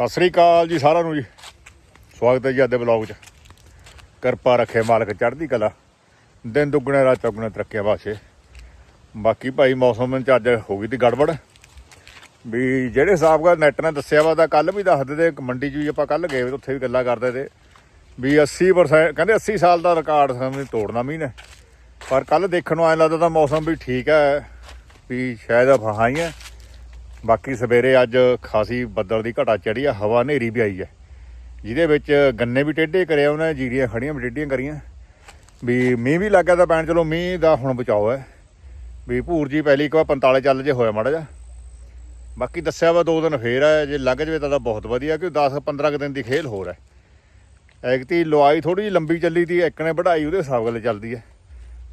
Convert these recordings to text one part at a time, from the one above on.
ਸਤਿ ਸ੍ਰੀ ਅਕਾਲ ਜੀ ਸਾਰਿਆਂ ਨੂੰ ਜੀ। ਸਵਾਗਤ ਹੈ ਜੀ ਅੱਜ ਦੇ ਬਲੌਗ 'ਚ। ਕਿਰਪਾ ਰੱਖੇ ਮਾਲਕ ਚੜ੍ਹਦੀ ਕਲਾ। ਦਿਨ ਦੁੱਗਣੇ, ਰਾਤ ਚੌਗੁਣੇ ਤਰੱਕੀਆਂ ਵਾਸਤੇ। ਬਾਕੀ ਭਾਈ ਮੌਸਮ 'ਚ ਅੱਜ ਹੋ ਗਈ ਤੀ ਗੜਬੜ। ਵੀ ਜਿਹੜੇ ਹਿਸਾਬ ਨਾਲ ਨੈਟ ਨੇ ਦੱਸਿਆ ਵਾ, ਤਾਂ ਕੱਲ ਵੀ ਦੱਸਦੇ ਤੇ ਮੰਡੀ 'ਚ ਵੀ ਆਪਾਂ ਕੱਲ ਗਏ ਉੱਥੇ ਵੀ ਗੱਲਾਂ ਕਰਦੇ ਤੇ। ਵੀ 80% ਕਹਿੰਦੇ 80 ਸਾਲ ਦਾ ਰਿਕਾਰਡ ਸਮਝ ਤੋੜਨਾ ਮੀਂਹ ਪਰ ਕੱਲ ਦੇਖਣ ਨੂੰ ਐਂ ਲੱਗਦਾ ਤਾਂ ਮੌਸਮ ਵੀ ਠੀਕ ਹੈ, ਵੀ ਸ਼ਾਇਦ ਅਫਵਾਹਾਂ ਹੀ ਹੈ। ਬਾਕੀ ਸਵੇਰੇ ਅੱਜ ਖਾਸੀ ਬੱਦਲ ਦੀ ਘਟਾ ਚੜੀ ਆ, ਹਵਾ ਹਨੇਰੀ ਵੀ ਆਈ ਹੈ ਜਿਹਦੇ ਵਿੱਚ ਗੰਨੇ ਵੀ ਟੇਢੇ ਕਰਿਆ ਉਹਨੇ, ਜੀਰੀਆਂ ਖੜੀਆਂ ਵੀ ਟੇਢੀਆਂ ਕਰੀਆਂ। ਵੀ ਮੀਂਹ ਵੀ ਲੱਗਾ ਤਾਂ ਪੈਣ ਚਲੋ, ਮੀਂਹ ਦਾ ਹੁਣ ਬਚਾਓ ਹੈ। ਵੀ ਭੂਰ ਜੀ ਪਹਿਲੀ ਇੱਕ ਵਾਰ 45 ਚੱਲ ਜੇ ਹੋਇਆ ਮਾੜਾ ਜਾ ਬਾਕੀ ਦੱਸਿਆ ਵਾ ਦੋ ਦਿਨ ਫੇਰ ਹੈ ਜੇ ਲੱਗ ਜਵੇ ਤਾਂ ਬਹੁਤ ਵਧੀਆ ਕਿ 10 15 ਕੁ ਦਿਨ ਦੀ ਖੇਲ ਹੋਰ ਹੈ। ਐਗਤੀ ਲਵਾਈ ਥੋੜੀ ਜਿਹੀ ਲੰਬੀ ਚੱਲੀ ਦੀ, ਇੱਕ ਨੇ ਵਧਾਈ ਉਹਦੇ ਹਿਸਾਬ ਨਾਲ ਚੱਲਦੀ ਹੈ।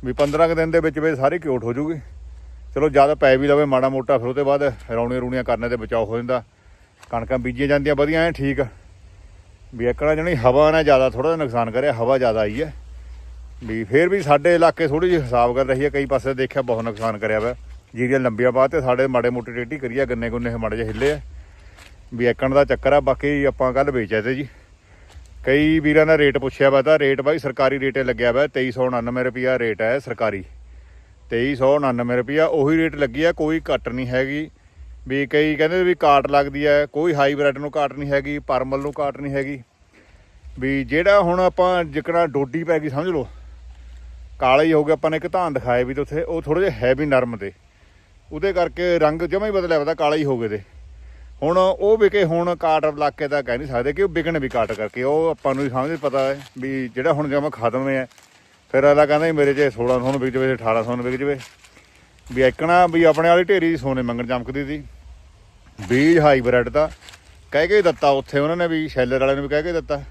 ਵੀ 15 ਕੁ ਦਿਨ ਦੇ ਵਿੱਚ ਵਿੱਚ ਸਾਰੇ ਕਿਉਟ ਹੋ ਜੂਗੀ। ਚਲੋ ਜ਼ਿਆਦਾ ਪੈ ਵੀ ਲਵੇ ਮਾੜਾ ਮੋਟਾ, ਫਿਰ ਉਹਦੇ ਬਾਅਦ ਰੌਣੀਆਂ ਰੂਣੀਆਂ ਕਰਨੇ ਤੇ ਬਚਾਓ ਹੋ ਜਾਂਦਾ। ਕਣਕਾਂ ਬੀਜੀਆਂ ਜਾਂਦੀਆਂ, ਵਧੀਆ, ਐ ਠੀਕ। ਵੀ ਇੱਕੜਾ ਜਣੀ ਹਵਾ ਨੇ ਜ਼ਿਆਦਾ ਥੋੜਾ ਜਿਹਾ ਨੁਕਸਾਨ ਕਰਿਆ, ਹਵਾ ਜ਼ਿਆਦਾ ਆਈ ਹੈ। ਵੀ ਫਿਰ ਵੀ ਸਾਡੇ ਇਲਾਕੇ ਥੋੜੀ ਜਿਹੀ ਹਿਸਾਬ ਕਰ ਰਹੀ ਹੈ, ਕਈ ਪਾਸੇ ਦੇਖਿਆ ਬਹੁਤ ਨੁਕਸਾਨ ਕਰਿਆ ਵਾ। ਜੀਰੀਆਂ ਲੰਬੀਆਂ ਬਾਅਦ ਤੇ ਸਾਡੇ ਮਾੜੇ ਮੋਟੇ ਟੇਢੀ ਕਰੀਆ ਗੰਨੇ ਗੁੰਨੇ ਮਾੜੇ ਜਿਹੇ ਹਿੱਲੇ ਆ। ਵੀ ਇੱਕਣ ਦਾ ਚੱਕਰ ਆ, ਬਾਕੀ ਆਪਾਂ ਕੱਲ ਵੇਚਿਆ ਤੇ ਜੀ। ਕਈ ਵੀਰਾਂ ਦਾ ਰੇਟ ਪੁੱਛਿਆ ਵਾ, ਤਾਂ ਰੇਟ ਬਾਈ ਸਰਕਾਰੀ ਰੇਟੇ ਲੱਗਿਆ ਵਾ 2399 ਰੁਪਿਆ ਰੇਟ ਹੈ ਸਰਕਾਰੀ। 2399 ਰੁਪਿਆ ਉਹੀ ਰੇਟ ਲੱਗੀ ਆ, ਕੋਈ ਘੱਟ ਨਹੀਂ ਹੈਗੀ। ਵੀ ਕਈ ਕਹਿੰਦੇ ਵੀ ਕਾਟ ਲੱਗਦੀ ਹੈ ਕੋਈ ਹਾਈ ਹਾਈਬ੍ਰਿਡ ਨੂੰ ਕਾਟ ਨਹੀਂ ਹੈਗੀ, ਪਰਮਲ ਨੂੰ ਕਾਟ ਨਹੀਂ ਹੈਗੀ। ਵੀ ਜਿਹੜਾ ਹੁਣ ਆਪਾਂ ਜਿਕਣਾ ਡੋਡੀ ਪੈ ਗਈ, ਸਮਝ ਲਓ। ਕਾਲਾ ਹੀ ਹੋ ਗਿਆ, ਆਪਾਂ ਨੇ ਇੱਕ ਧਾਨ ਦਿਖਾਇਆ ਵੀ ਤੇ ਉੱਥੇ, ਉਹ ਥੋੜੇ ਜਿਹਾ ਹੈ ਵੀ ਨਰਮ ਤੇ ਉਹਦੇ ਕਰਕੇ ਰੰਗ ਜਮਾ ਹੀ ਬਦਲਿਆ ਪਤਾ ਕਾਲਾ ਹੀ ਹੋ ਗਏ ਤੇ ਹੁਣ ਉਹ ਵਿਕੇ ਹੁਣ ਕਾਟ ਇਲਾਕੇ ਦਾ ਕਹਿ ਨਹੀਂ ਸਕਦੇ ਕਿ ਉਹ ਵਿਕਣ ਵੀ ਕਾਟ ਕਰਕੇ, ਉਹ ਆਪਾਂ ਨੂੰ ਹੀ ਸਮਝ ਪਤਾ ਹੈ ਵੀ ਜਿਹੜਾ ਹੁਣ ਜਮਾ ਖਤਮ ਹੈ ਫਿਰ ਅਗਲਾ ਕਹਿੰਦਾ ਜੀ ਮੇਰੇ ਜੇ 1600 ਨੂੰ ਵਿਕ ਜਵੇ 1800 ਨੂੰ ਵਿਕ ਜਵੇ। ਵੀ ਇੱਕਣਾ ਵੀ ਆਪਣੇ ਵਾਲੀ ਢੇਰੀ ਸੋਨੇ ਮੰਗਣ ਚਮਕਦੀ ਸੀ। ਬੀਜ ਹਾਈਬ੍ਰਿਡ ਦਾ, ਕਹਿ ਕੇ ਦਿੱਤਾ ਉੱਥੇ ਉਹਨਾਂ ਨੇ ਵੀ, ਸ਼ੈਲਰ ਵਾਲਿਆਂ ਨੂੰ ਵੀ ਕਹਿ ਕੇ ਦਿੱਤਾ।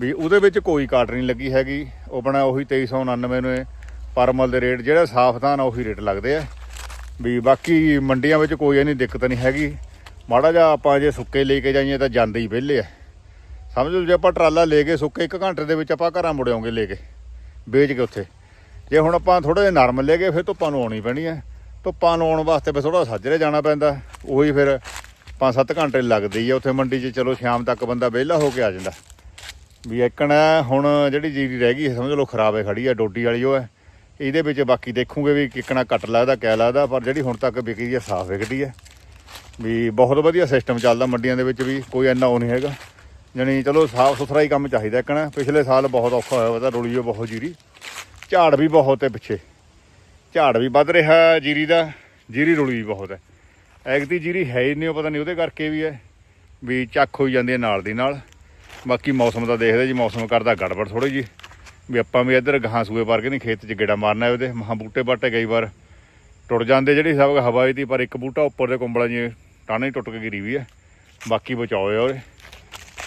ਵੀ ਉਹਦੇ ਵਿੱਚ ਕੋਈ ਕਾਟ ਨਹੀਂ ਲੱਗੀ ਹੈਗੀ, ਉਹ ਆਪਣਾ ਉਹੀ 2399 ਨੂੰ ਪਰਮਲ ਦੇ ਰੇਟ ਜਿਹੜਾ ਸਾਫ਼ ਧਾਨ ਉਹੀ ਰੇਟ ਲੱਗਦੇ ਆ। ਵੀ ਬਾਕੀ ਮੰਡੀਆਂ ਵਿੱਚ ਕੋਈ ਇਹਨੀ ਦਿੱਕਤ ਨਹੀਂ ਹੈਗੀ। ਮਾੜਾ ਜਿਹਾ ਆਪਾਂ ਜੇ ਸੁੱਕੇ ਲੈ ਕੇ ਜਾਈਏ ਤਾਂ ਜਾਂਦੇ ਹੀ ਵਿਹਲੇ ਆ। ਸਮਝ ਲਓ, ਜੇ ਆਪਾਂ ਟਰਾਲਾ ਲੈ ਕੇ ਸੁੱਕੇ 1 ਘੰਟੇ ਦੇ ਵਿੱਚ ਆਪਾਂ ਘਰਾਂ ਮੁੜਾਂਗੇ ਲੈ ਕੇ। ਵੇਚ ਕੇ ਉੱਥੇ। ਜੇ ਹੁਣ ਆਪਾਂ ਥੋੜੇ ਜਿਹਾ ਨਰਮ ਲੈ ਗਏ ਫਿਰ ਧੁੱਪਾਂ ਨੂੰ ਆਉਣੀ ਪੈਣੀ ਹੈ। ਧੁੱਪਾਂ ਨੂੰ ਆਉਣ ਵਾਸਤੇ ਫਿਰ ਥੋੜਾ ਸੱਜਰੇ ਜਾਣਾ ਪੈਂਦਾ। ਉਹੀ ਫਿਰ 5-7 ਘੰਟੇ ਲੱਗਦੇ ਹੀ ਆ ਉੱਥੇ ਮੰਡੀ 'ਚ। ਚਲੋ ਸ਼ਾਮ ਤੱਕ ਬੰਦਾ ਵਿਹਲਾ ਹੋ ਕੇ ਆ ਜਾਂਦਾ। ਵੀ ਇੱਕਣ ਹੁਣ ਜਿਹੜੀ ਜੀਰੀ ਰਹਿ ਗਈ, ਸਮਝ ਲਓ ਖਰਾਬ ਹੈ ਖੜੀ ਹੈ ਡੋਡੀ ਵਾਲੀ ਉਹ ਹੈ। ਇਹਦੇ ਵਿੱਚ ਬਾਕੀ ਦੇਖੂਗੇ ਵੀ ਕਿੱਕਣਾ ਘੱਟ ਲੱਗਦਾ, ਕਿਆ ਲੱਗਦਾ, ਪਰ ਜਿਹੜੀ ਹੁਣ ਤੱਕ ਵਿਕੀ ਹੈ ਸਾਫ਼ ਵਿਕਦੀ ਹੈ ਵੀ ਬਹੁਤ ਵਧੀਆ ਸਿਸਟਮ ਚੱਲਦਾ ਮੰਡੀਆਂ ਦੇ ਵਿੱਚ ਵੀ, ਕੋਈ ਇੰਨਾ ਉਹ ਨਹੀਂ ਹੈਗਾ। ਜਾਣੀ ਚਲੋ ਸਾਫ਼ ਸੁਥਰਾ ਹੀ ਕੰਮ ਚਾਹੀਦਾ ਇੱਕਣਾ ਪਿਛਲੇ ਸਾਲ ਬਹੁਤ ਔਖਾ ਹੋਇਆ ਵਾ ਤਾਂ ਰੁਲੀ ਉਹ ਬਹੁਤ ਜੀਰੀ। ਝਾੜ ਵੀ ਬਹੁਤ ਹੈ ਪਿੱਛੇ। ਝਾੜ ਵੀ ਵੱਧ ਰਿਹਾ ਜੀਰੀ ਦਾ। ਜੀਰੀ ਰੁਲੀ ਵੀ ਬਹੁਤ ਹੈ। ਐਗਤੀ ਜੀਰੀ ਹੈ ਹੀ ਨਹੀਂ ਉਹ ਪਤਾ ਨਹੀਂ ਉਹਦੇ ਕਰਕੇ ਵੀ ਹੈ। ਵੀ ਚੱਕ ਹੋਈ ਜਾਂਦੀ ਹੈ ਨਾਲ ਦੀ ਨਾਲ। ਬਾਕੀ ਮੌਸਮ ਦਾ ਦੇਖਦੇ ਜੀ, ਮੌਸਮ ਕਰਦਾ ਗੜਬੜ ਥੋੜੀ ਜੀ ਵੀ ਆਪਾਂ ਵੀ ਇੱਧਰ ਗਾਂ ਸੂਏ ਪਾਰ ਕੇ ਨਹੀਂ ਖੇਤ 'ਚ ਗੇੜਾ ਮਾਰਨਾ ਉਹਦੇ। ਮਹਾਂ ਬੂਟੇ ਬਾਟੇ ਕਈ ਵਾਰ ਟੁੱਟ ਜਾਂਦੇ ਜਿਹੜੀ ਸਭ ਹਵਾ ਦੀ ਪਰ ਇੱਕ ਬੂਟਾ ਉੱਪਰ ਦੇ ਕੁੰਬਲਾਂ ਜੀ ਟਾਣੇ ਹੀ ਟੁੱਟ ਕੇ ਗਿਰੀ ਵੀ ਹੈ। ਬਾਕੀ ਬਚਾਓ ਉਹਦੇ।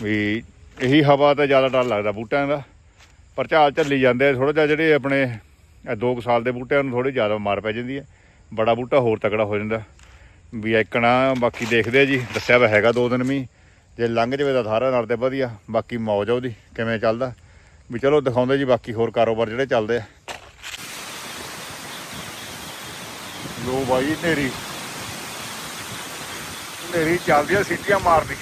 ਵੀ ਇਹੀ ਹਵਾ ਤਾਂ ਜ਼ਿਆਦਾ ਡਰ ਲੱਗਦਾ ਬੂਟਿਆਂ ਦਾ। ਪਰ ਝਾਲ ਝੱਲੀ ਜਾਂਦੇ ਥੋੜਾ ਜਿਹਾ ਜਿਹੜੇ ਆਪਣੇ ਇਹ ਦੋ ਕੁ ਸਾਲ ਦੇ ਬੂਟਿਆਂ ਨੂੰ ਥੋੜੀ ਜ਼ਿਆਦਾ ਮਾਰ ਪੈ ਜਾਂਦੀ ਹੈ। ਬੜਾ ਬੂਟਾ ਹੋਰ ਤਕੜਾ ਹੋ ਜਾਂਦਾ। ਵੀ ਐਕਣਾ ਬਾਕੀ ਦੇਖਦੇ ਆ ਜੀ, ਦੱਸਿਆ ਵਾ ਹੈਗਾ ਦੋ ਦਿਨ ਵੀ। ਜੇ ਲੰਘ ਜਵੇ ਤਾਂ ਸਾਰਾ ਨਾਲ ਤੇ ਵਧੀਆ, ਬਾਕੀ ਮੌਜ ਆ ਉਹਦੀ, ਕਿਵੇਂ ਚੱਲਦਾ। ਵੀ ਚਲੋ ਦਿਖਾਉਂਦੇ ਜੀ ਬਾਕੀ ਹੋਰ ਕਾਰੋਬਾਰ ਜਿਹੜੇ ਚੱਲਦੇ ਆ। ਲੋ ਬਾਈ ਨੇਰੀ ਨੇਰੀ ਚੱਲਦੀ ਆ, ਸੀਟੀਆਂ ਮਾਰਦੀ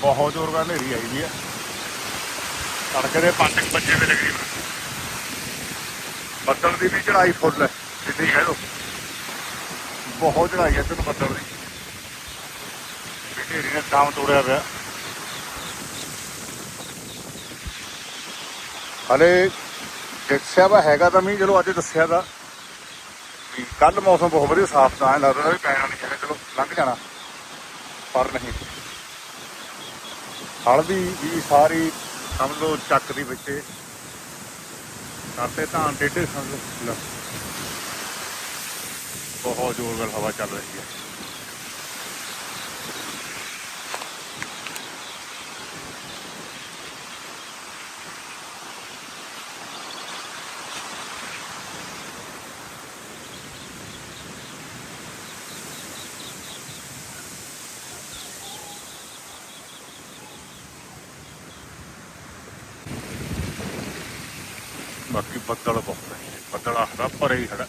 ਬਹੁਤ ਜ਼ੋਰ ਨਾਲ ਨੇਰੀ ਆਈ ਦੀ ਆ ਤੜਕੇ ਦੇ 5 ਵਜੇ ਦੇ ਤਕਰੀਬਨ ਬੱਦਲ ਦੀ ਵੀ ਚੜਾਈ ਫੁੱਲ ਹੈ ਜਿੱਦੀ ਕਹਿ ਲੋ ਬਹੁਤ ਚੜਾਈ ਹੈ ਤੈਨੂੰ ਬੱਦਲ ਦੀ। ਵੀ ਨੇ ਕੰਮ ਤੋੜਿਆ ਪਿਆ। ਹਲੇ ਦੱਸਿਆ ਵਾ ਹੈਗਾ ਤਾਂ ਮੀਂਹ, ਚਲੋ ਅੱਜ ਦੱਸਿਆ ਤਾਂ। ਕੱਲ ਮੌਸਮ ਬਹੁਤ ਵਧੀਆ, ਸਾਫ਼ ਤਾਂ ਐਂ ਲੱਗਦਾ ਵੀ ਪੈਣਾ ਨਹੀਂ ਹੈਗਾ ਚਲੋ ਲੰਘ ਜਾਣਾ। ਪਰ ਨਹੀਂ। ਹਲਦੀ ਵੀ ਸਾਰੀ ਸਮਝ ਲਓ ਚੱਕ ਦੀ ਵਿੱਚੇ। ਕਰਤੇ ਧਾਨ ਟੇਢੇ ਸਮਝ ਲਓ। ਬਹੁਤ ਜ਼ੋਰ ਨਾਲ ਹਵਾ ਚੱਲ ਰਹੀ ਹੈ ਬਾਕੀ ਬੱਦਲ ਬਹੁਤ ਹੈ ਬੱਦਲ ਆਖਦਾ ਭਰੇ ਹੀ ਖੜਾ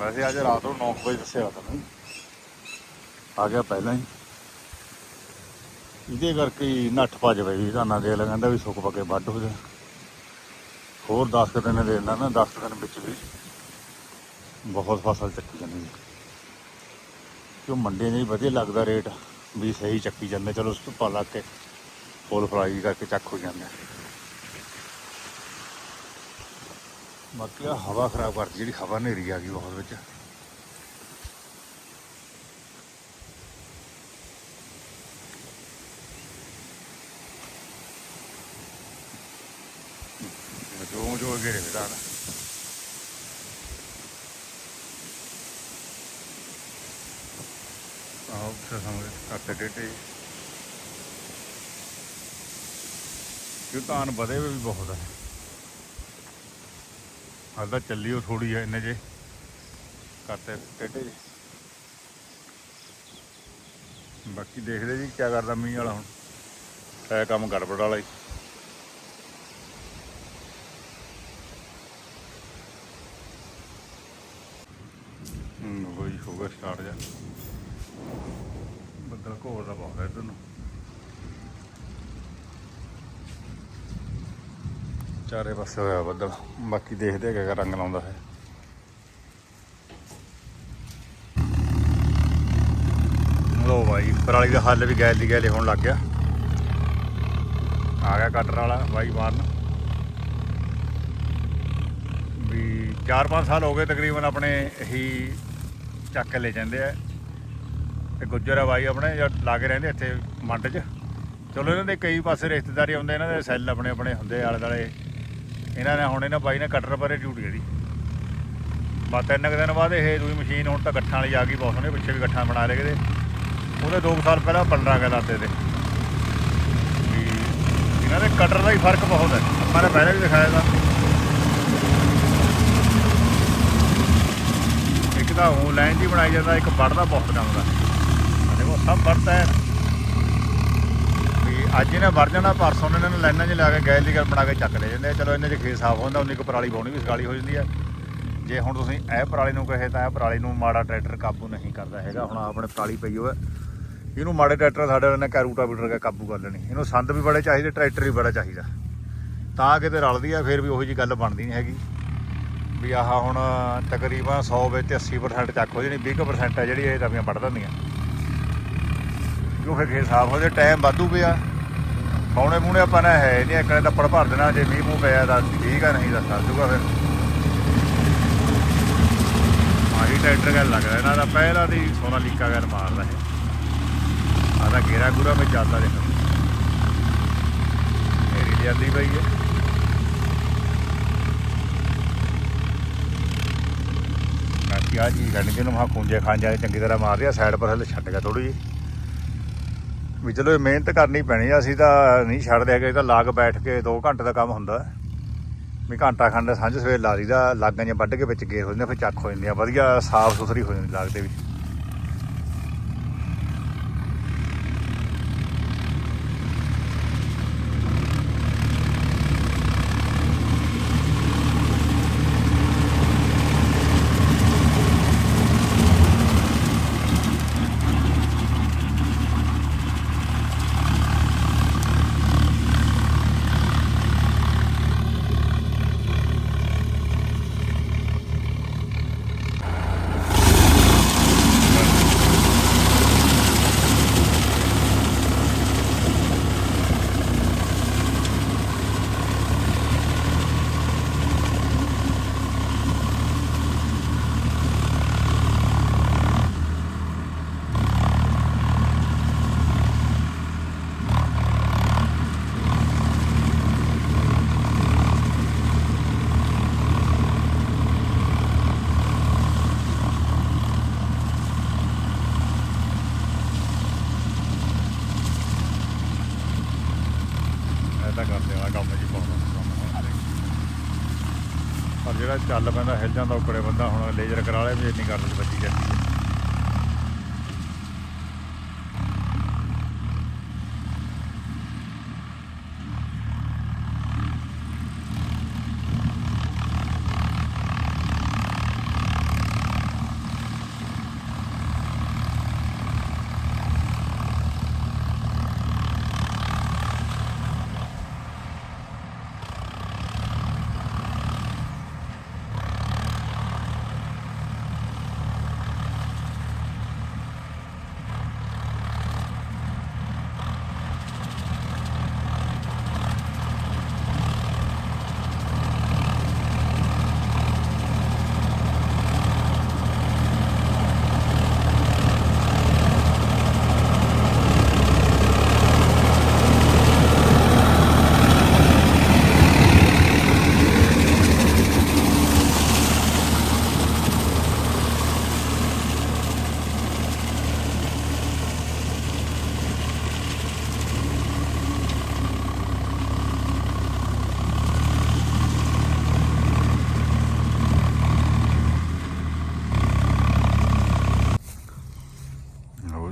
ਵੈਸੇ ਅੱਜ ਰਾਤ ਨੂੰ 9 ਵਜੇ ਦੱਸਿਆ ਤੁਹਾਨੂੰ ਆ ਗਿਆ ਪਹਿਲਾਂ ਹੀ। ਇਹਦੇ ਕਰਕੇ ਹੀ ਨੱਠ ਭੱਜ ਪਈ ਵੀ ਧਾਨਾਂ ਦੇ ਕਹਿੰਦਾ ਵੀ ਸੁੱਕ ਪੱਕੇ ਵੱਢ ਹੋ ਜਾ। ਹੋਰ 10 ਕੁ ਦਿਨ ਦੇ ਦਿੰਦਾ ਨਾ 10 ਕੁ ਦਿਨ ਵਿੱਚ ਵੀ। ਬਹੁਤ ਫਸਲ ਚੱਕੀ ਜਾਂਦੀ ਹੈ। ਕਿਉਂ ਮੰਡੇ 'ਚ ਵਧੀਆ ਲੱਗਦਾ ਰੇਟ। ਵੀ ਸਹੀ ਚੱਕੀ ਜਾਂਦੇ, ਚਲੋ ਧੁੱਪਾ ਲੱਗ ਕੇ, ਫੁੱਲ ਫਲਾਈ ਕਰਕੇ ਚੱਕ ਹੋ ਜਾਂਦਾ। ਬਾਕੀ ਆਹ ਹਵਾ ਖਰਾਬ ਕਰਦੀ ਜਿਹੜੀ ਹਵਾ ਹਨੇਰੀ ਆ ਗਈ ਬਹੁਤ ਵਿੱਚ। ਜੋ ਜੋ ਘੇਰੇ ਵਿਦਾ ਆਹ ਫਿਰ ਸਮਝ ਕਰਤੇ ਡੇਟੇ ਕਿਉਂ ਤਾਨ ਵਧੇ ਵੀ ਬਹੁਤ ਹੈ ਹਾਲ ਤਾਂ ਚੱਲੀ ਉਹ ਥੋੜੀ ਹੈ, ਇੰਨੇ ਜੇ। ਕਰਤੇ ਟੇਟੇ ਜੇ। ਬਾਕੀ ਦੇਖਦੇ ਜੀ ਕੀ ਕਰਦਾ ਮੀਂਹ ਵਾਲਾ ਹੁਣ। ਹੈ ਕੰਮ ਗੜਬੜ ਵਾਲਾ ਹੀ ਹੂੰ ਹੋਈ ਹੋਗਾ ਸਟਾਰਟ ਜਾ ਬੱਦਲ ਘੋਰ ਦਾ ਬਹੁਤ ਹੈ ਇੱਧਰ ਨੂੰ। ਚਾਰੇ ਪਾਸੇ ਹੋਇਆ ਬੱਦਲ। ਬਾਕੀ ਦੇਖਦੇ ਹੈਗੇ ਕਿਆ ਰੰਗ ਲਾਉਂਦਾ ਹੈ। ਲੋ ਬਾਈ, ਪਰਾਲੀ ਦਾ ਹੱਲ ਵੀ ਗੈਲ ਦੀ ਗੈਲੇ ਹੋਣ ਲੱਗ ਗਿਆ। ਆ ਗਿਆ ਕਟਰ ਵਾਲਾ ਬਾਈ ਮਾਰਨ। ਵੀ 4-5 ਸਾਲ ਹੋ ਗਏ ਤਕਰੀਬਨ ਆਪਣੇ ਹੀ ਚੱਕ ਕੇ ਲੈ ਜਾਂਦੇ ਆ। ਤੇ ਗੁੱਜਰ ਆ ਬਾਈ ਆਪਣੇ ਜਦ ਲਾਗੇ ਰਹਿੰਦੇ ਇੱਥੇ ਮੰਡ 'ਚ। ਚਲੋ ਇਹਨਾਂ ਦੇ ਕਈ ਪਾਸੇ ਰਿਸ਼ਤੇਦਾਰੀ ਆਉਂਦੇ, ਇਹਨਾਂ ਦੇ ਸੈੱਲ ਆਪਣੇ ਆਪਣੇ ਹੁੰਦੇ ਆਲੇ ਦਾਲੇ ਇਹਨਾਂ ਨੇ ਹੁਣ ਇਹਨਾਂ ਬਾਈ ਨੇ ਕਟਰ ਪਰੇ ਡਿਊਟੀ ਜਿਹੜੀ। ਬਾ ਤਿੰਨ ਕੁ ਦਿਨ ਬਾਅਦ ਇਹ ਦੂਜੀ ਮਸ਼ੀਨ ਹੁਣ ਤਾਂ ਗੱਠਾਂ ਵਾਲੀ ਆ ਗਈ ਬਹੁਤ ਸੋਹਣੇ, ਪਿੱਛੇ ਵੀ ਗੱਠਾਂ ਬਣਾ ਲਏ ਕਿਤੇ। ਉਹਦੇ 2 ਸਾਲ ਪਹਿਲਾਂ ਪਲੜਾ ਕੇ ਲਾਤੇ ਤੇ ਇਹਨਾਂ ਦੇ ਕਟਰ ਦਾ ਹੀ ਫ਼ਰਕ ਬਹੁਤ ਹੈ। ਆਪਾਂ ਨੇ ਪਹਿਲਾਂ ਵੀ ਦਿਖਾਇਆ ਤਾਂ। ਇੱਕ ਤਾਂ ਉਹ ਲਾਈਨ ਦੀ ਬਣਾਈ ਜਾਂਦਾ, ਇੱਕ ਵੱਢਦਾ ਬਹੁਤ ਕੰਮ ਦਾ ਦੇਖੋ, ਸਭ ਵੱਢਦਾ ਹੈ। ਅੱਜ ਇਹਨੇ ਵੜ ਜਾਣਾ, ਪਰਸੋਂ ਇਹਨਾਂ ਨੂੰ ਲਾਈਨਾਂ 'ਚ ਲਾ ਕੇ ਗੈਲ ਦੀ ਗੱਲ ਬਣਾ ਕੇ ਚੱਕ ਲੈ ਜਾਂਦੇ ਆ। ਚਲੋ ਇਹਨਾਂ 'ਚ ਖੇਤ ਸਾਫ਼ ਹੁੰਦਾ, ਉਨੀ ਕੁ ਪਰਾਲੀ ਬਾਉਣੀ ਵੀ ਸਗਾਲੀ ਹੋ ਜਾਂਦੀ ਆ। ਜੇ ਹੁਣ ਤੁਸੀਂ ਇਹ ਪਰਾਲੀ ਨੂੰ ਕਹੇ ਤਾਂ ਇਹ ਪਰਾਲੀ ਨੂੰ ਮਾੜਾ ਟਰੈਕਟਰ ਕਾਬੂ ਨਹੀਂ ਕਰਦਾ ਹੈਗਾ। ਹੁਣ ਆਪਣੇ ਪਰਾਲੀ ਪਈ ਹੋਵੇ ਇਹਨੂੰ ਮਾੜੇ ਟਰੈਕਟਰ ਸਾਡੇ ਨੇ ਕੈਰੂਟਾ ਬੀਟਰ ਕੇ ਕਾਬੂ ਕਰ ਲੈਣੀ। ਇਹਨੂੰ ਸੰਦ ਵੀ ਬੜੇ ਚਾਹੀਦੇ, ਟਰੈਕਟਰ ਵੀ ਬੜਾ ਚਾਹੀਦਾ। ਤਾਂ ਕਿਤੇ ਰਲਦੀ ਆ, ਫਿਰ ਵੀ ਉਹੋ ਜੀ ਗੱਲ ਬਣਦੀ ਨਹੀਂ ਹੈਗੀ। ਵੀ ਆਹ ਹੁਣ ਤਕਰੀਬਨ 100 ਵਿੱਚ 80% ਚੱਕ ਹੋ ਜਾਣੀ 20% ਹੈ ਜਿਹੜੀ ਇਹ ਦਵੀਆਂ ਵੱਢ ਦਿੰਦੀਆਂ। ਕਿਉਂ ਫਿਰ ਖੇਤ ਸਾਫ਼ ਹੋ ਜੇ ਟਾਈਮ ਵਾਧੂ ਪਿਆ। ਪਾਉਣੇ ਪੂਣੇ ਆਪਾਂ ਨੇ ਹੈ ਨਹੀਂ, ਇੱਕ ਨੇ ਟੱਪੜ ਭਰ ਦੇਣਾ, ਜੇ ਮੀਂਹ ਮੂੰਹ ਪਿਆ ਤਾਂ ਠੀਕ ਆ, ਨਹੀਂ ਤਾਂ ਸਰ ਜੂਗਾ ਫਿਰ। ਆਹੀ ਟਰੈਕਟਰ ਗੱਲ ਲੱਗਦਾ ਇਹਨਾਂ ਦਾ ਪਹਿਲਾਂ ਦੀ ਸੋਨਾ ਲੀਕਾ ਗੱਲ ਮਾਰਦਾ ਹੈ ਆਦਾ ਗੇਰਾ ਗੁਰਾ ਵਿੱਚ ਚੱਲਦਾ ਦੇਖੋ ਮੇਰੀ ਜਾਂਦੀ ਪਈ ਹੈ। ਬਾਕੀ ਆ ਜੀ ਗੰਢ ਕੇ ਨੂੰ ਮਾ ਖੁੰਝੇ ਖਾਂਜਾ ਚੰਗੀ ਤਰ੍ਹਾਂ ਮਾਰ ਰਿਹਾ ਸਾਈਡ ਪਰ ਹਲੇ ਛੱਡ ਗਿਆ ਥੋੜੀ ਜਿਹੀ। ਵੀ ਚਲੋ, ਇਹ ਮਿਹਨਤ ਕਰਨੀ ਪੈਣੀ ਆ, ਅਸੀਂ ਤਾਂ ਨਹੀਂ ਛੱਡਦੇ ਹੈਗੇ ਤਾਂ ਲਾਗ ਬੈਠ ਕੇ 2 ਘੰਟੇ ਦਾ ਕੰਮ ਹੁੰਦਾ। ਵੀ ਘੰਟਾ ਖੰਡ ਸਾਂਝ ਸਵੇਰ ਲਾ ਲਈਦਾ, ਲਾਗਾਂ ਜਾਂ ਵੱਢ ਕੇ ਵਿੱਚ ਗੇਰ ਹੋ ਜਾਂਦੇ ਫਿਰ ਚੱਕ ਹੋ ਜਾਂਦੀ ਆ ਵਧੀਆ ਸਾਫ਼ ਸੁਥਰੀ ਹੋ ਜਾਂਦੀ ਲਾਗ ਦੇ ਵਿੱਚ ਇਹ ਤਾਂ ਕਰਦੇ ਵਾਲਾ ਕੰਮ ਜੀ ਬਹੁਤ ਕੰਮ ਪਰ ਜਿਹੜਾ ਚੱਲ ਪੈਂਦਾ, ਹਿਲ ਜਾਂਦਾ ਉਕੜੇ ਬੰਦਾ, ਹੁਣ ਲੇਜ਼ਰ ਕਰਾ ਲਿਆ ਵੀ ਇੰਨੀ ਗੱਲ ਬਚੀ ਜਾਂਦੀ ਹੈ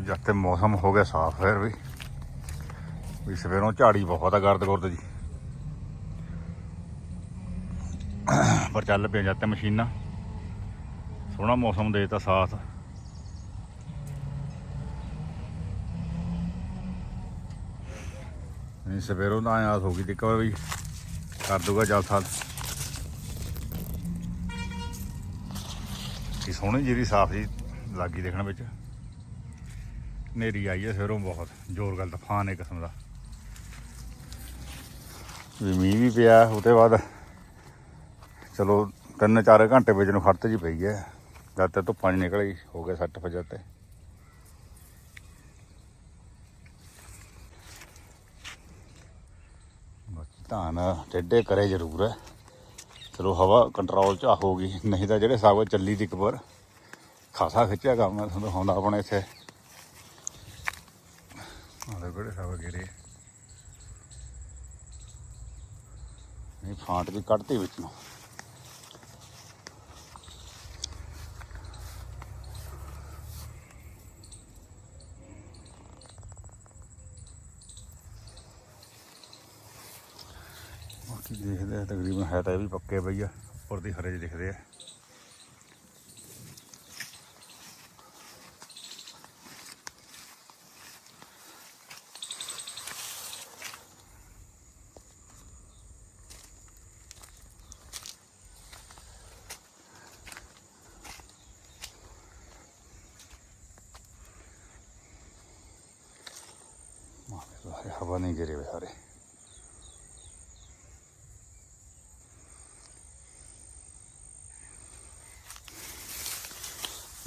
ਜਦ ਤੇ ਮੌਸਮ ਹੋ ਗਿਆ ਸਾਫ਼ ਫਿਰ ਵੀ। ਵੀ ਸਵੇਰੋਂ ਝਾੜੀ ਬਹੁਤ ਆ ਗਰਦ ਗੁਰਦ ਜੀ। ਪਰ ਚੱਲ ਪਿਆ ਜਦ ਮਸ਼ੀਨਾਂ। ਸੋਹਣਾ ਮੌਸਮ ਦੇ ਦੇਤਾ ਸਾਥ। ਨਹੀਂ, ਸਵੇਰੋਂ ਤਾਂ ਆਸ ਹੋ ਗਈ ਤੇ ਇੱਕ ਵੀ ਕਰ ਦੂਗਾ ਜਲ ਸਾਥ ਕੀ ਸੋਹਣੀ ਜਿਹੜੀ ਸਾਫ਼ ਜੀ, ਲੱਗੀ ਦੇਖਣ ਵਿੱਚ। ਨੇਰੀ ਆਈ ਹੈ ਸਵੇਰੋਂ ਬਹੁਤ, ਜ਼ੋਰ ਗੱਲ ਤੂਫਾਨ ਇੱਕ ਕਿਸਮ ਦਾ। ਵੀ ਮੀਂਹ ਵੀ ਪਿਆ, ਉਹਦੇ ਬਾਅਦ ਚਲੋ ਤਿੰਨ ਚਾਰ ਘੰਟੇ ਵਿੱਚ ਨੂੰ ਖੜਤ ਜੀ ਪਈ ਹੈ। ਜਦ ਤੱਕ ਧੁੱਪਾਂ 'ਚ ਨਿਕਲੀ ਹੋ ਗਿਆ 60 ਵਜੇ ਤੇ ਬਾਕੀ ਧਾਨ ਟੇਡੇ ਕਰੇ ਜ਼ਰੂਰ ਹੈ। ਚਲੋ ਹਵਾ ਕੰਟਰੋਲ ਚ ਹੋ ਗਈ, ਨਹੀਂ ਤਾਂ ਜਿਹੜੇ ਸਾਗ ਚੱਲੀ ਦੀ ਇੱਕ ਵਾਰ, ਖਾਸਾ ਖਿੱਚਿਆ ਕੰਮ ਤੁਹਾਨੂੰ ਹੁੰਦਾ ਆਪਣੇ ਇੱਥੇ ਆਲੇ ਬੜੇ ਸਾਗ ਗਿਰੇ ਇਹ ਫਾਂਟ ਵੀ ਕੱਢਤੀ ਵਿੱਚ। ਨੂੰ ਬਾਕੀ ਦੇਖਦੇ ਆ, ਤਕਰੀਬਨ ਹੈ ਤਾਂ ਇਹ ਵੀ ਪੱਕੇ ਪਈ ਆ, ਉੱਪਰ ਦੀ ਹਰੇ ਜਿਹੇ ਦਿਖਦੇ ਆ। ਮਾਰੇ ਹਵਾ ਨਹੀਂ ਗਿਰੇ ਹੋਏ ਸਾਰੇ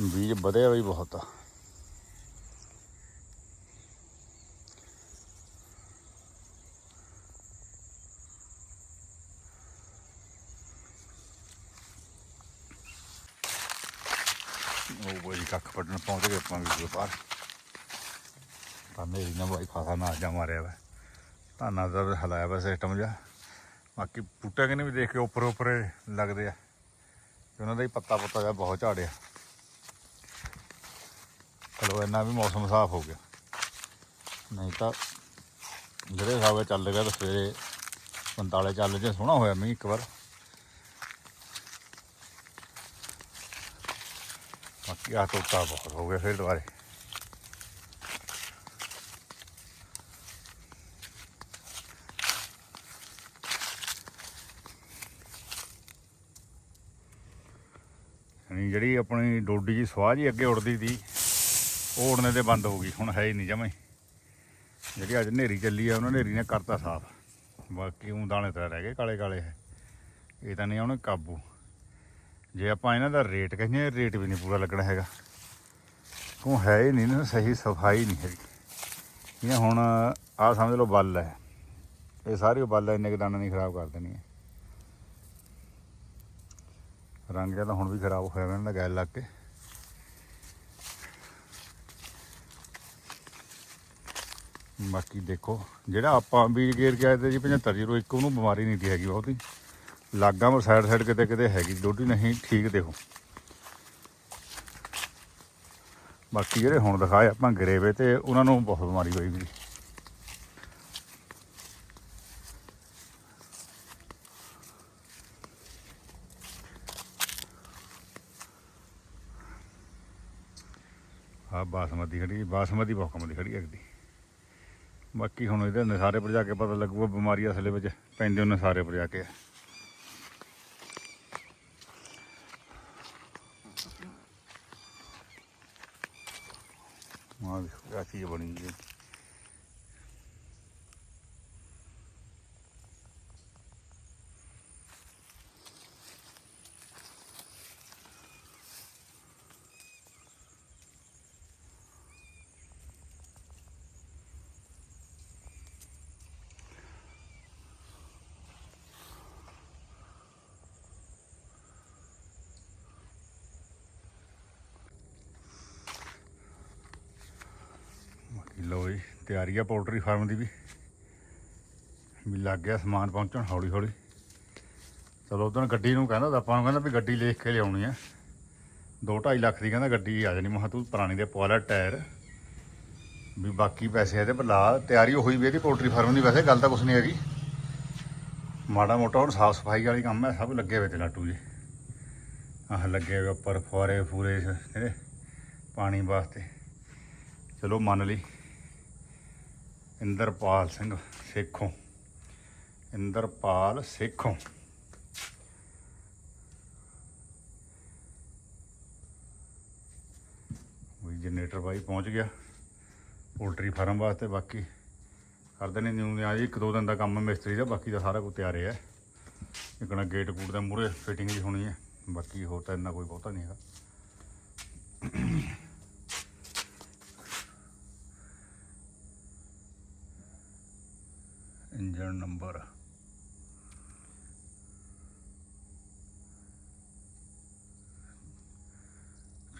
ਬੀਜ ਵਧਿਆ ਵੀ ਬਹੁਤ ਆ ਉਹ ਬਈ ਕੱਖ ਪੱਟਣ ਪਹੁੰਚ ਗਏ ਆਪਾਂ ਵੀ ਬਾਹਰ ਤਾਂ ਮੇਰੀ ਨਾ ਬਾਈ, ਖਾਸਾ ਨਾ ਮਾਰਿਆ ਵਾ। ਧਾਨਾਂ ਦਾ ਵੀ ਹਲਾਇਆ ਵਾ ਸਿਸਟਮ ਜਿਹਾ। ਬਾਕੀ ਬੂਟੇ ਕਹਿੰਦੇ ਵੀ ਦੇਖ ਕੇ ਉੱਪਰ ਉੱਪਰ ਲੱਗਦੇ ਆ। ਤੇ ਉਹਨਾਂ ਦਾ ਹੀ ਪੱਤਾ ਪੁੱਤਾ ਜਿਹਾ ਬਹੁਤ ਝਾੜਿਆ। ਚਲੋ, ਇੰਨਾ ਵੀ ਮੌਸਮ ਸਾਫ਼ ਹੋ ਗਿਆ। ਨਹੀਂ ਤਾਂ ਜਿਹੜੇ ਹਿਸਾਬ ਚੱਲ ਗਿਆ ਤਾਂ ਸਵੇਰੇ 45 ਚੱਲ ਜੇ ਸੋਹਣਾ ਹੋਇਆ ਮੀਂਹ ਇੱਕ ਵਾਰ। ਬਾਕੀ ਆ ਤੋਤਾ ਬਹੁਤ ਹੋ ਗਿਆ ਫਿਰ ਦੁਬਾਰੇ। ਯਾਨੀ ਜਿਹੜੀ ਆਪਣੀ ਡੋਡੀ ਜੀ ਸਵਾਹ ਜੀ ਅੱਗੇ ਉੜਦੀ ਸੀ, ਉਹ ਉੜਨੇ ਤੇ ਬੰਦ ਹੋ ਗਈ, ਹੁਣ ਹੈ ਹੀ ਨਹੀਂ ਜਮੇ ਜਿਹੜੀ ਅੱਜ ਹਨੇਰੀ ਚੱਲੀ ਆ, ਉਹਨਾਂ ਹਨੇਰੀ ਨੇ ਕਰਤਾ ਸਾਫ਼। ਬਾਕੀ ਉਹ ਦਾਣੇ ਤਾਂ ਰਹਿ ਗਏ ਕਾਲੇ ਕਾਲੇ। ਇਹ ਤਾਂ ਨਹੀਂ ਉਹਨੇ ਕਾਬੂ। ਜੇ ਆਪਾਂ ਇਹਨਾਂ ਦਾ ਰੇਟ ਕਹੀਏ ਰੇਟ ਵੀ ਨਹੀਂ ਪੂਰਾ ਲੱਗਣਾ ਹੈਗਾ। ਕਿਉਂ ਹੈ ਹੀ ਨਹੀਂ, ਨਾ ਸਹੀ ਸਫ਼ਾਈ ਨਹੀਂ ਹੈਗੀ। ਇਹ ਹੁਣ ਆਹ ਸਮਝ ਲਓ ਬੱਲ ਹੈ। ਇਹ ਸਾਰੀ ਬੱਲ ਇੰਨੇ ਕੁ ਦਾਣੇ ਨਹੀਂ ਖਰਾਬ ਕਰ ਦੇਣੀ ਹੈ ਰੰਗ ਜਿਹਾ ਤਾਂ ਹੁਣ ਵੀ ਖਰਾਬ ਹੋਇਆ ਇਹਨਾਂ ਦਾ ਗੈਲ ਲੱਗ ਕੇ। ਬਾਕੀ ਦੇਖੋ, ਜਿਹੜਾ ਆਪਾਂ ਬੀਜ ਗੇਰ ਕੇ ਆਏ ਤੇ ਜੀ 7501 ਉਹਨੂੰ ਬਿਮਾਰੀ ਨਹੀਂ ਦੀ ਹੈਗੀ ਬਹੁਤੀ ਲਾਗਾਂ ਮਰ ਸਾਈਡ ਸਾਈਡ ਕਿਤੇ ਕਿਤੇ ਹੈਗੀ ਡੋਡੀ ਨਹੀਂ, ਠੀਕ ਦੇਖੋ। ਬਾਕੀ ਜਿਹੜੇ ਹੁਣ ਦਿਖਾਏ ਆਪਾਂ ਗਰੇਵੇ ਤੇ ਉਹਨਾਂ ਨੂੰ ਬਹੁਤ ਬਿਮਾਰੀ ਹੋਈ ਵੀ। ਆ ਬਾਸਮਤੀ ਖੜੀ ਬਾਸਮਤੀ ਬਹੁਤ ਕੰਮ ਦੀ ਖੜੀ ਅਗਦੀ ਬਾਕੀ ਹੁਣ ਇਹਦੇ ਨਸਾਰੇ ਪਰ ਜਾ ਕੇ ਪਤਾ ਲੱਗੂਗਾ, ਬਿਮਾਰੀ ਅਸਲੇ ਵਿੱਚ ਪੈਂਦੇ ਉਹਨੇ ਸਾਰੇ ਪਰ ਜਾ ਕੇ। ਆਹ ਦੇਖੋ ਆ ਚੀਜ਼ ਬਣੀ ਜੀ ਬਾਕੀ ਲਓ ਜੀ ਤਿਆਰੀ ਆ ਪੋਲਟਰੀ ਫਾਰਮ ਦੀ ਵੀ। ਵੀ ਲੱਗ ਗਿਆ ਸਮਾਨ ਪਹੁੰਚਣ ਹੌਲੀ ਹੌਲੀ। ਚਲੋ ਉਦੋਂ ਗੱਡੀ ਨੂੰ ਕਹਿੰਦਾ ਆਪਾਂ ਨੂੰ ਕਹਿੰਦਾ ਵੀ ਗੱਡੀ ਲਿਖ ਕੇ ਲਿਆਉਣੀ ਆ। 2.5 ਲੱਖ ਦੀ ਕਹਿੰਦਾ ਗੱਡੀ ਆ ਜਾਣੀ। ਮਹਾ ਤੂੰ ਪੁਰਾਣੀ ਦੇ ਪਵਾ ਲੈ ਟਾਇਰ। ਵੀ ਬਾਕੀ ਪੈਸੇ ਇਹਦੇ ਪਰ ਲਾ, ਤਿਆਰੀ ਹੋਈ ਵੀ ਇਹਦੀ ਪੋਲਟਰੀ ਫਾਰਮ ਦੀ ਵੈਸੇ ਗੱਲ ਤਾਂ ਕੁਛ ਨਹੀਂ ਹੈਗੀ। ਮਾੜਾ ਮੋਟਾ ਹੁਣ ਸਾਫ਼ ਸਫ਼ਾਈ ਵਾਲੀ ਕੰਮ ਹੈ ਸਭ ਲੱਗੇ ਹੋਏ ਤੇ ਲਾਟੂ ਜੀ। ਆਹ ਲੱਗੇ ਹੋਏ ਉੱਪਰ, ਫੁਆਰੇ ਫੂਰੇ ਪਾਣੀ ਵਾਸਤੇ। ਚਲੋ ਮੰਨ ਲਈ। ਇੰਦਰਪਾਲ ਸਿੰਘ ਸੇਖੋਂ। ਇੰਦਰਪਾਲ ਸੇਖੋਂ। ਵੀ ਜਨਰੇਟਰ ਬਾਈ ਪਹੁੰਚ ਗਿਆ। ਪੋਲਟਰੀ ਫਾਰਮ ਵਾਸਤੇ ਬਾਕੀ ਕਰਦੇ ਨੇ ਨਿਊ ਆ ਜੀ ਇੱਕ ਦੋ ਦਿਨ ਦਾ ਕੰਮ ਮਿਸਤਰੀ ਦਾ। ਬਾਕੀ ਦਾ ਸਾਰਾ ਕੁਝ ਤਿਆਰ ਹੈ। ਇਕਣਾ ਗੇਟ ਕੂਟ ਦਾ ਮੂਰੇ ਫਿਟਿੰਗ ਜੀ ਹੋਣੀ ਹੈ। ਬਾਕੀ ਹੋਰ ਤਾਂ ਇੰਨਾ ਕੋਈ ਬਹੁਤਾ ਨਹੀਂ ਹੈਗਾ। Engine number.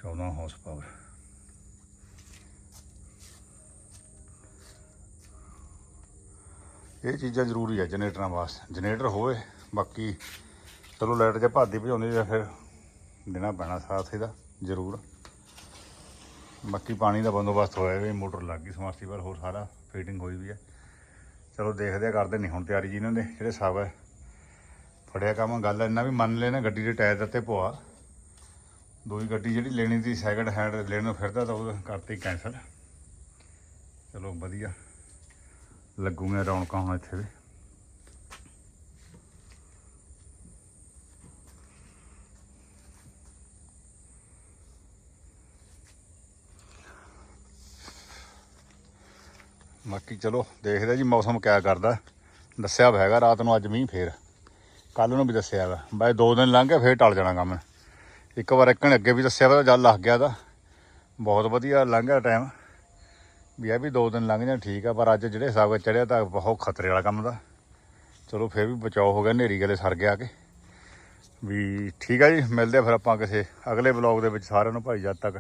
ਚੌਦਾਂ ਹਾਰਸ ਪਾਵਰ ਇਹ ਚੀਜ਼ਾਂ ਜ਼ਰੂਰੀ ਹੈ ਜਨਰੇਟਰਾਂ ਵਾਸਤੇ। ਜਨਰੇਟਰ ਹੋਵੇ, ਬਾਕੀ ਚਲੋ ਲਾਈਟ ਜੇ ਭਾਦੀ ਭਜਾਉਂਦੀ ਜਾਂ ਫਿਰ ਦੇਣਾ ਪੈਣਾ ਸਾਥ ਇਹਦਾ, ਜ਼ਰੂਰ। ਬਾਕੀ ਪਾਣੀ ਦਾ ਬੰਦੋਬਸਤ ਹੋਇਆ ਵੀ, ਮੋਟਰ ਲੱਗ ਗਈ ਸਮਰਸੀਬਲ ਹੋਰ ਸਾਰਾ ਫਿਟਿੰਗ ਹੋਈ ਵੀ ਹੈ ਚਲੋ ਦੇਖਦੇ ਆ, ਕਰਦੇ ਨਹੀਂ ਹੁਣ ਤਿਆਰੀ ਜੀ ਇਹਨਾਂ ਦੇ, ਜਿਹੜੇ ਸਭ ਹੈ ਫੜਿਆ ਕੰਮ, ਗੱਲ ਇੰਨਾ ਵੀ ਮੰਨ ਲੈਣਾ, ਗੱਡੀ ਦੇ ਟਾਇਰ ਦਿੱਤੇ ਪਵਾ ਦੋਈ ਗੱਡੀ ਜਿਹੜੀ ਲੈਣੀ ਸੀ ਸੈਕਿੰਡ ਹੈਂਡ ਲੈਣ ਨੂੰ ਫਿਰਦਾ ਤਾਂ ਉਹ ਕਰਤੀ ਕੈਂਸਲ ਚਲੋ ਵਧੀਆ। ਲੱਗੂਗੇ ਰੌਣਕਾਂ ਹੁਣ ਇੱਥੇ ਵੀ। ਬਾਕੀ ਚਲੋ, ਦੇਖਦੇ ਜੀ ਮੌਸਮ ਕਿਆ ਕਰਦਾ। ਦੱਸਿਆ ਹੋਇਆ ਹੈਗਾ, ਰਾਤ ਨੂੰ ਅੱਜ ਮੀਂਹ ਫੇਰ। ਕੱਲ ਨੂੰ ਵੀ ਦੱਸਿਆ ਵਾ। ਬਾਈ ਦੋ ਦਿਨ ਲੰਘ ਗਏ, ਫੇਰ ਟਲ ਜਾਣਾ ਕੰਮ। ਇੱਕ ਵਾਰ ਇੱਕਣ ਅੱਗੇ ਵੀ ਦੱਸਿਆ ਵਾ, ਜਦ ਲੱਗ ਗਿਆ ਤਾਂ। ਬਹੁਤ ਵਧੀਆ ਲੰਘ ਗਿਆ ਟਾਈਮ ਵੀ ਇਹ ਵੀ ਦੋ ਦਿਨ ਲੰਘ ਜਾਣ, ਠੀਕ ਆ, ਪਰ ਅੱਜ ਜਿਹੜੇ ਹਿਸਾਬ ਨਾਲ ਚੜਿਆ ਤਾਂ ਬਹੁਤ ਖਤਰੇ ਵਾਲਾ ਕੰਮ ਦਾ। ਚਲੋ, ਫਿਰ ਵੀ ਬਚਾਓ ਹੋ ਗਿਆ ਨੇਰੀ ਗਲੇ ਸਰ ਗਿਆ ਕਿ। ਵੀ ਠੀਕ ਆ ਜੀ, ਮਿਲਦੇ ਆ ਫਿਰ ਆਪਾਂ ਕਿਸੇ ਅਗਲੇ ਬਲੌਗ ਦੇ ਵਿੱਚ ਸਾਰਿਆਂ ਨੂੰ, ਭਾਈ, ਜਦ ਤੱਕ।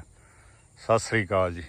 ਸਤਿ ਸ੍ਰੀ ਅਕਾਲ ਜੀ।